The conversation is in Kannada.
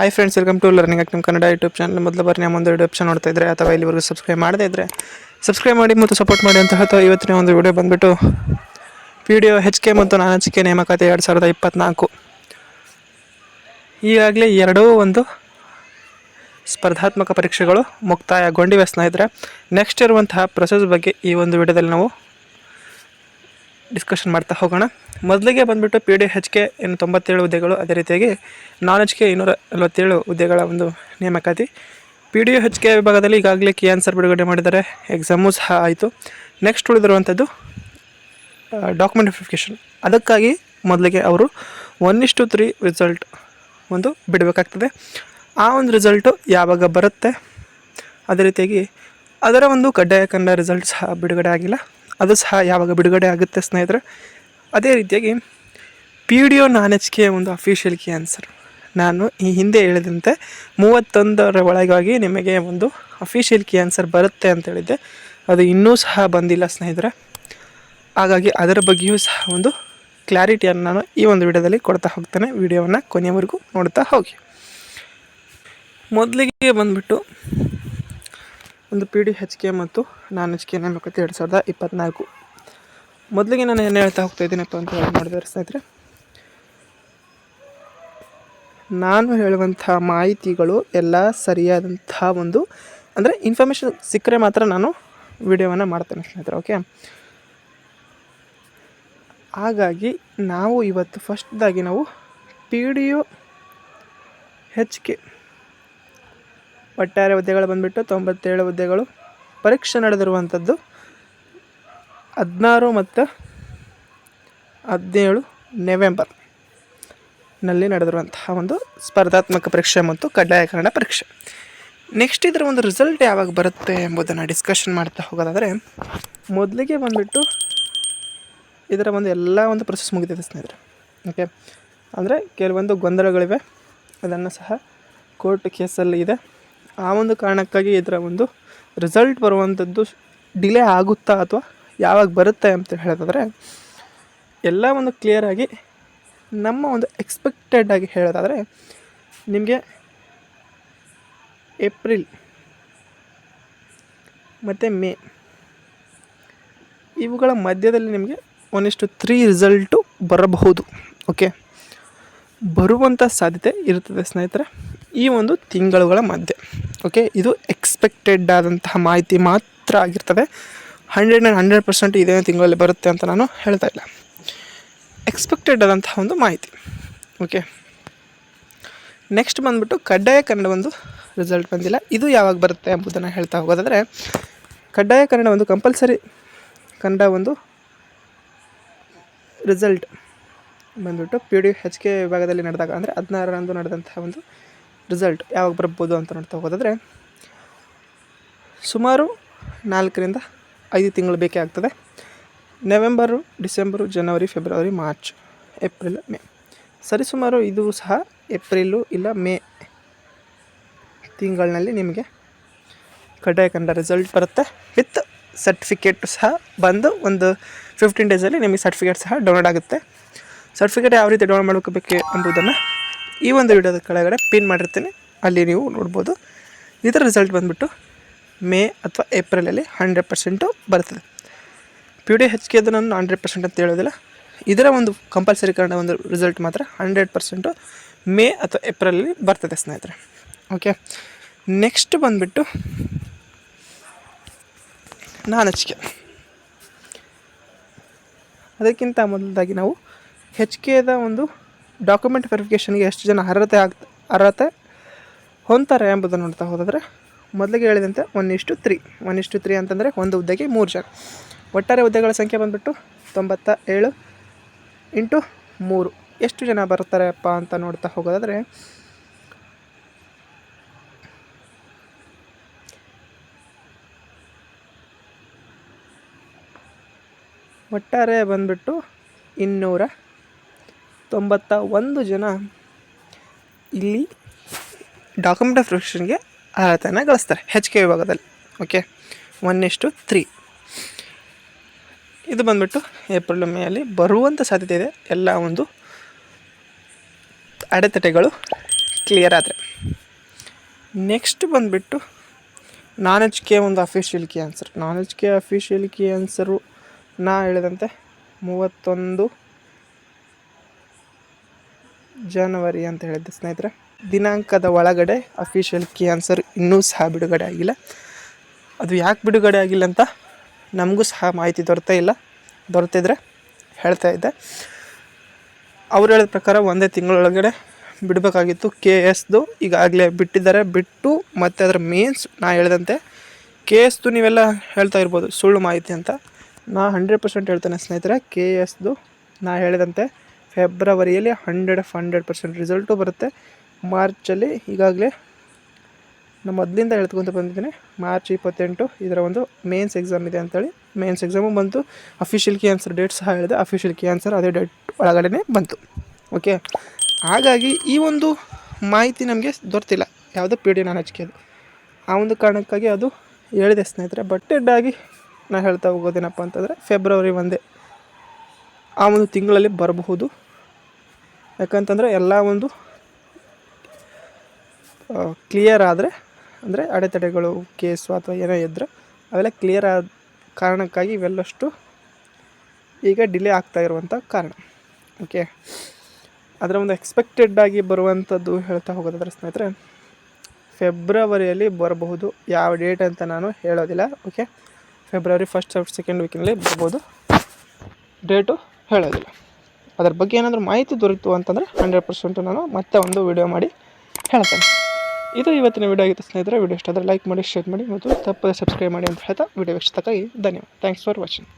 Hi friends welcome to learning ನಿಮ್ಮ ಕನ್ನಡ ಯೂಟ್ಯೂಬ್ ಚಾನಲ್ ಮೊದಲು ಬಾರಿ ನಮ್ಮ ಒಂದು ಯೂಟ್ಯೂಬ್ ನೋಡ್ತಾ ಇದ್ರೆ ಅಥವಾ ಇಲ್ಲಿವರೆಗೂ ಸಬ್ಸ್ಕ್ರೈಬ್ ಮಾಡದೇ ಇದ್ದರೆ ಸಬ್ಸ್ಕ್ರೈಬ್ ಮಾಡಿ ಮತ್ತು ಸಪೋರ್ಟ್ ಮಾಡಿ ಅಂತ ಹೇಳ್ತಾ ಇವತ್ತಿನ ಒಂದು ವಿಡಿಯೋ ಬಂದುಬಿಟ್ಟು ವಿಡಿಯೋ ಹೆಚ್ ಕೆ ಮತ್ತು ನಾನ್ ಕೆ ನೇಮಕಾತಿ ಎರಡು ಸಾವಿರದ ಇಪ್ಪತ್ತ್ನಾಲ್ಕು ಈಗಾಗಲೇ ಎರಡೂ ಒಂದು ಸ್ಪರ್ಧಾತ್ಮಕ ಪರೀಕ್ಷೆಗಳು ಮುಕ್ತಾಯಗೊಂಡಿವೆ ಸ್ನೇಹಿತರೆ. ನೆಕ್ಸ್ಟ್ ಇರುವಂತಹ ಪ್ರೊಸೆಸ್ ಬಗ್ಗೆ ಈ ಒಂದು ವಿಡಿಯೋದಲ್ಲಿ ನಾವು ಡಿಸ್ಕಷನ್ ಮಾಡ್ತಾ ಹೋಗೋಣ. ಮೊದಲಿಗೆ ಬಂದುಬಿಟ್ಟು ಪಿ ಡಿ ಎಚ್ ಕೆ ಇನ್ನು ತೊಂಬತ್ತೇಳು ಹುದ್ದೆಗಳು, ಅದೇ ರೀತಿಯಾಗಿ ನಾನ್ ಎಚ್ ಕೆ ಇನ್ನೂರ ನಲವತ್ತೇಳು ಹುದ್ದೆಗಳ ಒಂದು ನೇಮಕಾತಿ. ಪಿ ಡಿ ಎಚ್ ಕೆ ವಿಭಾಗದಲ್ಲಿ ಈಗಾಗಲೇ ಕಿ ಆನ್ಸರ್ ಬಿಡುಗಡೆ ಮಾಡಿದ್ದಾರೆ. ಎಕ್ಸಾಮು ಸಹ ಆಯಿತು. ನೆಕ್ಸ್ಟ್ ಉಳಿದಿರುವಂಥದ್ದು ಡಾಕ್ಯುಮೆಂಟ್ ವೆರಿಫಿಕೇಷನ್ ಅದಕ್ಕಾಗಿ ಮೊದಲಿಗೆ ಅವರು ಒನ್ ಇಷ್ಟು ತ್ರೀ ರಿಸಲ್ಟ್ ಒಂದು ಬಿಡಬೇಕಾಗ್ತದೆ. ಆ ಒಂದು ರಿಸಲ್ಟು ಯಾವಾಗ ಬರುತ್ತೆ? ಅದೇ ರೀತಿಯಾಗಿ ಅದರ ಒಂದು ಕಡ್ಡಾಯ ಕಂಡ ರಿಸಲ್ಟ್ ಸಹ ಬಿಡುಗಡೆ ಆಗಿಲ್ಲ. ಅದು ಸಹ ಯಾವಾಗ ಬಿಡುಗಡೆ ಆಗುತ್ತೆ ಸ್ನೇಹಿತರೆ. ಅದೇ ರೀತಿಯಾಗಿ P D O non H K ಒಂದು ಅಫಿಷಿಯಲ್ ಕಿ ಆನ್ಸರ್ ನಾನು ಈ ಹಿಂದೆ ಹೇಳಿದಂತೆ ಮೂವತ್ತೊಂದರ ಒಳಗಾಗಿ ನಿಮಗೆ ಒಂದು ಅಫಿಷಿಯಲ್ ಕಿ ಆನ್ಸರ್ ಬರುತ್ತೆ ಅಂತ ಹೇಳಿದ್ದೆ. ಅದು ಇನ್ನೂ ಸಹ ಬಂದಿಲ್ಲ ಸ್ನೇಹಿತರೆ. ಹಾಗಾಗಿ ಅದರ ಬಗ್ಗೆಯೂ ಸಹ ಒಂದು ಕ್ಲಾರಿಟಿಯನ್ನು ನಾನು ಈ ಒಂದು ವಿಡಿಯೋದಲ್ಲಿ ಕೊಡ್ತಾ ಹೋಗ್ತೇನೆ. ವಿಡಿಯೋವನ್ನು ಕೊನೆಯವರೆಗೂ ನೋಡ್ತಾ ಹೋಗಿ. ಮೊದಲಿಗೆ ಬಂದುಬಿಟ್ಟು ಒಂದು ಪಿ ಡಿ ಹೆಚ್ ಕೆ ಮತ್ತು ನಾನ್ ಹೆಚ್ ಕೆ ನೇಮಕಾತಿ ಎರಡು ಸಾವಿರದ ಇಪ್ಪತ್ತ್ನಾಲ್ಕು ಮೊದಲಿಗೆ ನಾನು ಏನು ಹೇಳ್ತಾ ಹೋಗ್ತಾ ಇದ್ದೀನಪ್ಪ ಅಂತ ಹೇಳಿ ನೋಡಿದ್ರೆ ಸ್ನೇಹಿತರೆ, ನಾನು ಹೇಳುವಂಥ ಮಾಹಿತಿಗಳು ಎಲ್ಲ ಸರಿಯಾದಂಥ ಒಂದು, ಅಂದರೆ ಇನ್ಫಾರ್ಮೇಷನ್ ಸಿಕ್ಕರೆ ಮಾತ್ರ ನಾನು ವಿಡಿಯೋವನ್ನು ಮಾಡ್ತೇನೆ ಸ್ನೇಹಿತರೆ ಓಕೆ ಹಾಗಾಗಿ ನಾವು ಇವತ್ತು ಫಸ್ಟ್ದಾಗಿ ನಾವು P D U H K ಒಟ್ಟಾರೆ ಹುದ್ದೆಗಳು ಬಂದುಬಿಟ್ಟು ತೊಂಬತ್ತೇಳು ಹುದ್ದೆಗಳು ಪರೀಕ್ಷೆ ನಡೆದಿರುವಂಥದ್ದು. ಹದಿನಾರು ಮತ್ತು ಹದಿನೇಳು ನವೆಂಬರ್ನಲ್ಲಿ ನಡೆದಿರುವಂತಹ ಒಂದು ಸ್ಪರ್ಧಾತ್ಮಕ ಪರೀಕ್ಷೆ ಮತ್ತು ಕಡ್ಡಾಯ ಕನ್ನಡ ಪರೀಕ್ಷೆ. ನೆಕ್ಸ್ಟ್ ಇದರ ಒಂದು ರಿಸಲ್ಟ್ ಯಾವಾಗ ಬರುತ್ತೆ ಎಂಬುದನ್ನು ಡಿಸ್ಕಷನ್ ಮಾಡ್ತಾ ಹೋಗೋದಾದರೆ, ಮೊದಲಿಗೆ ಬಂದುಬಿಟ್ಟು ಇದರ ಒಂದು ಎಲ್ಲ ಒಂದು ಪ್ರೊಸೆಸ್ ಮುಗಿದಿದೆ ಸ್ನೇಹಿತರೆ. ಓಕೆ ಅಂದರೆ ಕೆಲವೊಂದು ಗೊಂದಲಗಳಿವೆ. ಅದನ್ನು ಸಹ ಕೋರ್ಟ್ ಕೇಸಲ್ಲಿ ಇದೆ. ಆ ಒಂದು ಕಾರಣಕ್ಕಾಗಿ ಇದರ ಒಂದು ರಿಸಲ್ಟ್ ಬರುವಂಥದ್ದು ಡಿಲೇ ಆಗುತ್ತಾ ಅಥವಾ ಯಾವಾಗ ಬರುತ್ತೆ ಅಂತ ಹೇಳೋದಾದರೆ, ಎಲ್ಲ ಒಂದು ಕ್ಲಿಯರಾಗಿ ನಮ್ಮ ಒಂದು ಎಕ್ಸ್ಪೆಕ್ಟೆಡ್ ಆಗಿ ಹೇಳೋದಾದರೆ, ನಿಮಗೆ ಏಪ್ರಿಲ್ ಮತ್ತು ಮೇ ಇವುಗಳ ಮಧ್ಯದಲ್ಲಿ ನಿಮಗೆ ಒಂದಿಷ್ಟು ತ್ರೀ ರಿಸಲ್ಟು ಬರಬಹುದು ಓಕೆ ಬರುವಂಥ ಸಾಧ್ಯತೆ ಇರುತ್ತದೆ ಸ್ನೇಹಿತರೆ. ಈ ಒಂದು ತಿಂಗಳುಗಳ ಮಧ್ಯೆ ಓಕೆ ಇದು ಎಕ್ಸ್ಪೆಕ್ಟೆಡ್ ಆದಂತಹ ಮಾಹಿತಿ ಮಾತ್ರ ಆಗಿರ್ತದೆ. ಹಂಡ್ರೆಡ್ ಆ್ಯಂಡ್ ಹಂಡ್ರೆಡ್ ಪರ್ಸೆಂಟ್ ಇದೇ ತಿಂಗಳಲ್ಲಿ ಬರುತ್ತೆ ಅಂತ ನಾನು ಹೇಳ್ತಾ ಇಲ್ಲ. ಎಕ್ಸ್ಪೆಕ್ಟೆಡ್ ಆದಂತಹ ಒಂದು ಮಾಹಿತಿ ಓಕೆ ನೆಕ್ಸ್ಟ್ ಬಂದುಬಿಟ್ಟು ಕಡ್ಡಾಯ ಕನ್ನಡ ಒಂದು ರಿಸಲ್ಟ್ ಬಂದಿಲ್ಲ. ಇದು ಯಾವಾಗ ಬರುತ್ತೆ ಎಂಬುದನ್ನು ಹೇಳ್ತಾ ಹೋಗೋದಾದರೆ, ಕಡ್ಡಾಯ ಕನ್ನಡ ಒಂದು ಕಂಪಲ್ಸರಿ ಕನ್ನಡ ಒಂದು ರಿಸಲ್ಟ್ ಬಂದುಬಿಟ್ಟು ಪಿ ಡಿ ಎಚ್ ಕೆ ವಿಭಾಗದಲ್ಲಿ ನಡೆದಾಗ, ಅಂದರೆ ಹದಿನಾರರಂದು ನಡೆದಂತಹ ಒಂದು ರಿಸಲ್ಟ್ ಯಾವಾಗ ಬರ್ಬೋದು ಅಂತ ನೋಡ್ತಾ ಹೋದರೆ ಸುಮಾರು ನಾಲ್ಕರಿಂದ ಐದು ತಿಂಗಳು ಬೇಕೇ ಆಗ್ತದೆ. ನವೆಂಬರು, ಡಿಸೆಂಬರು, ಜನವರಿ, ಫೆಬ್ರವರಿ, ಮಾರ್ಚ್, ಏಪ್ರಿಲ್, ಮೇ. ಸರಿಸುಮಾರು ಇದು ಸಹ ಏಪ್ರಿಲು ಇಲ್ಲ ಮೇ ತಿಂಗಳಿನಲ್ಲಿ ನಿಮಗೆ ಕಡ್ಡಾಯ ಕಂಡ ರಿಸಲ್ಟ್ ಬರುತ್ತೆ. ವಿತ್ ಸರ್ಟಿಫಿಕೇಟ್ ಸಹ ಬಂದು ಒಂದು ಫಿಫ್ಟೀನ್ ಡೇಸಲ್ಲಿ ನಿಮಗೆ ಸರ್ಟಿಫಿಕೇಟ್ ಸಹ ಡೌನ್ಲೋಡ್ ಆಗುತ್ತೆ. ಸರ್ಟಿಫಿಕೇಟ್ ಯಾವ ರೀತಿ ಡೌನ್ಲೋಡ್ ಮಾಡ್ಕೋಬೇಕು ಎಂಬುದನ್ನು ಈ ಒಂದು ವಿಡಿಯೋದ ಕೆಳಗಡೆ ಪಿನ್ ಮಾಡಿರ್ತೀನಿ. ಅಲ್ಲಿ ನೀವು ನೋಡ್ಬೋದು. ಇದರ ರಿಸಲ್ಟ್ ಬಂದುಬಿಟ್ಟು ಮೇ ಅಥವಾ ಏಪ್ರಿಲಲ್ಲಿ ಹಂಡ್ರೆಡ್ ಪರ್ಸೆಂಟು ಬರ್ತದೆ. ಪಿ ಡಿ ಹೆಚ್ ಕೆ ನಾನು ಹಂಡ್ರೆಡ್ ಪರ್ಸೆಂಟ್ ಅಂತ ಹೇಳೋದಿಲ್ಲ. ಇದರ ಒಂದು ಕಂಪಲ್ಸರಿ ಕಾರಣ ಒಂದು ರಿಸಲ್ಟ್ ಮಾತ್ರ ಹಂಡ್ರೆಡ್ ಪರ್ಸೆಂಟು ಮೇ ಅಥವಾ ಏಪ್ರಿಲಲ್ಲಿ ಬರ್ತದೆ ಸ್ನೇಹಿತರೆ. ಓಕೆ ನೆಕ್ಸ್ಟ್ ಬಂದುಬಿಟ್ಟು ನಾನು ಕೆ ಅದಕ್ಕಿಂತ ಮೊದಲಾಗಿ ನಾವು ಹೆಚ್ ಕೆದ ಒಂದು ಡಾಕ್ಯುಮೆಂಟ್ ವೆರಿಫಿಕೇಷನ್ಗೆ ಎಷ್ಟು ಜನ ಅರ್ಹತೆ ಆಗ್, ಅರ್ಹತೆ ಹೊಂತಾರೆ ಎಂಬುದನ್ನು ನೋಡ್ತಾ ಹೋದರೆ ಮೊದಲಿಗೆ ಹೇಳಿದಂತೆ ಒನ್ ಇಷ್ಟು ತ್ರೀ ಒನ್ ಇಷ್ಟು ತ್ರೀ ಅಂತಂದರೆ ಒಂದು ಹುದ್ದೆಗೆ ಮೂರು ಜನ. ಒಟ್ಟಾರೆ ಹುದ್ದೆಗಳ ಸಂಖ್ಯೆ ಬಂದುಬಿಟ್ಟು ತೊಂಬತ್ತ ಏಳು ಇಂಟು ಮೂರು. ಎಷ್ಟು ಜನ ಬರ್ತಾರೆಪ್ಪ ಅಂತ ನೋಡ್ತಾ ಹೋಗೋದಾದರೆ, ಒಟ್ಟಾರೆ ಬಂದುಬಿಟ್ಟು ಇನ್ನೂರ ತೊಂಬತ್ತ ಒಂದು ಜನ ಇಲ್ಲಿ ಡಾಕ್ಯುಮೆಂಟ್ ಆಫ್ ರಿಕ್ಷನ್ಗೆ ಅರ್ಹತೆಯನ್ನು ಗಳಿಸ್ತಾರೆ. ಹೆಚ್ ಕೆ ವಿಭಾಗದಲ್ಲಿ. ಓಕೆ ಒನ್ ಇಷ್ಟು ತ್ರೀ ಇದು ಬಂದುಬಿಟ್ಟು ಏಪ್ರಿಲ್ ಮೇಯಲ್ಲಿ ಬರುವಂಥ ಸಾಧ್ಯತೆ ಇದೆ. ಎಲ್ಲ ಒಂದು ಅಡೆತಡೆಗಳು ಕ್ಲಿಯರ್ ಆದರೆ. ನೆಕ್ಸ್ಟ್ ಬಂದುಬಿಟ್ಟು ನಾನ್ ಎಚ್ ಕೆ ಒಂದು official key answer non H K official key answer ನಾ ಹೇಳಿದಂತೆ ಮೂವತ್ತೊಂದು ಜನವರಿ ಅಂತ ಹೇಳಿದ್ದೆ ಸ್ನೇಹಿತರೆ. ದಿನಾಂಕದ ಒಳಗಡೆ ಅಫಿಷಿಯಲ್ ಕಿ ಆನ್ಸರ್ ಇನ್ನೂ ಸಹ ಬಿಡುಗಡೆ ಆಗಿಲ್ಲ. ಅದು ಯಾಕೆ ಬಿಡುಗಡೆ ಆಗಿಲ್ಲ ಅಂತ ನಮಗೂ ಸಹ ಮಾಹಿತಿ ದೊರೆತಾ ಇಲ್ಲ. ದೊರೆತಿದ್ರೆ ಹೇಳ್ತಾ ಇದ್ದೆ. ಅವ್ರು ಹೇಳಿದ ಪ್ರಕಾರ ಒಂದೇ ತಿಂಗಳೊಳಗಡೆ ಬಿಡಬೇಕಾಗಿತ್ತು. ಕೆ ಎಸ್ದು ಈಗಾಗಲೇ ಬಿಟ್ಟಿದ್ದಾರೆ. ಬಿಟ್ಟು ಮತ್ತು ಅದರ ಮೇನ್ಸ್ ನಾ ಹೇಳಿದಂತೆ ಕೆ ಎಸ್ದು ನೀವೆಲ್ಲ ಹೇಳ್ತಾ ಇರ್ಬೋದು. ಸುಳ್ಳು ಮಾಹಿತಿ ಅಂತ. ನಾ ಹಂಡ್ರೆಡ್ ಪರ್ಸೆಂಟ್ ಹೇಳ್ತೇನೆ ಸ್ನೇಹಿತರೆ. ಕೆ ಎಸ್ದು ನಾ ಹೇಳಿದಂತೆ ಫೆಬ್ರವರಿಯಲ್ಲಿ hundred of hundred percent result ಬರುತ್ತೆ. ಮಾರ್ಚಲ್ಲಿ ಈಗಾಗಲೇ ನಾನು ಮೊದಲಿಂದ ಹೇಳ್ಕೊಂತ ಬಂದಿದ್ದೀನಿ. ಮಾರ್ಚ್ ಇಪ್ಪತ್ತೆಂಟು ಇದರ ಒಂದು ಮೇನ್ಸ್ ಎಕ್ಸಾಮ್ ಇದೆ ಅಂತೇಳಿ. ಮೇನ್ಸ್ ಎಕ್ಸಾಮು ಬಂತು. ಅಫಿಷಿಯಲ್ ಕಿ ಆನ್ಸರ್ ಡೇಟ್ ಸಹ ಹೇಳಿದೆ. ಅಫಿಷಿಯಲ್ ಕಿ ಆನ್ಸರ್ ಅದೇ ಡೇಟ್ ಒಳಗಡೆ ಬಂತು. ಓಕೆ ಹಾಗಾಗಿ ಈ ಒಂದು ಮಾಹಿತಿ ನಮಗೆ ದೊರೆತಿಲ್ಲ. ಯಾವುದೋ ಪಿ ಡಿ ನಾನು ಹಚ್ಕೋದು ಆ ಒಂದು ಕಾರಣಕ್ಕಾಗಿ ಅದು ಹೇಳಿದೆ ಸ್ನೇಹಿತರೆ. ಬಟ್ ಆಗಿ ನಾನು ಹೇಳ್ತಾ ಹೋಗೋದೇನಪ್ಪ ಅಂತಂದರೆ ಫೆಬ್ರವರಿ ಒಂದೇ. ಆ ಒಂದು ತಿಂಗಳಲ್ಲಿ ಬರಬಹುದು. ಯಾಕಂತಂದರೆ ಎಲ್ಲ ಒಂದು ಕ್ಲಿಯರ್ ಆದರೆ, ಅಂದರೆ ಅಡೆತಡೆಗಳು ಕೇಸು ಅಥವಾ ಏನೇ ಇದ್ದರೆ ಅವೆಲ್ಲ ಕ್ಲಿಯರ್ ಆದ ಕಾರಣಕ್ಕಾಗಿ ಇವೆಲ್ಲಷ್ಟು ಈಗ ಡಿಲೇ ಆಗ್ತಾ ಇರುವಂಥ ಕಾರಣ. ಓಕೆ ಅದರ ಒಂದು ಎಕ್ಸ್ಪೆಕ್ಟೆಡ್ ಆಗಿ ಬರುವಂಥದ್ದು ಹೇಳ್ತಾ ಹೋಗೋದಾದ್ರೆ ಸ್ನೇಹಿತರೆ ಫೆಬ್ರವರಿಯಲ್ಲಿ ಬರಬಹುದು. ಯಾವ ಡೇಟ್ ಅಂತ ನಾನು ಹೇಳೋದಿಲ್ಲ. ಓಕೆ ಫೆಬ್ರವರಿ ಫಸ್ಟ್ ಸೆಕೆಂಡ್ ವೀಕಿನಲ್ಲಿ ಬರ್ಬೋದು ಡೇಟು ಹೇಳೋದಿಲ್ಲ. ಅದ್ರ ಬಗ್ಗೆ ಏನಾದರೂ ಮಾಹಿತಿ ದೊರೀತು ಅಂತಂದರೆ ಹಂಡ್ರೆಡ್ ಪರ್ಸೆಂಟು ನಾನು ಮತ್ತೆ ಒಂದು ವಿಡಿಯೋ ಮಾಡಿ ಹೇಳ್ತೇನೆ. ಇದು ಇವತ್ತಿನ ವಿಡಿಯೋ ಆಗಿತ್ತು ಸ್ನೇಹಿತರೆ. ವಿಡಿಯೋ ಇಷ್ಟ ಆದರೆ ಲೈಕ್ ಮಾಡಿ ಶೇರ್ ಮಾಡಿ ಮತ್ತು ತಪ್ಪದೆ ಸಬ್ಸ್ಕ್ರೈಬ್ ಮಾಡಿ ಅಂತ ಹೇಳ್ತಾ ವಿಡಿಯೋ ವೀಕ್ಷಿಸ್ತಕ್ಕಾಗಿ ಧನ್ಯವಾದ. Thanks for watching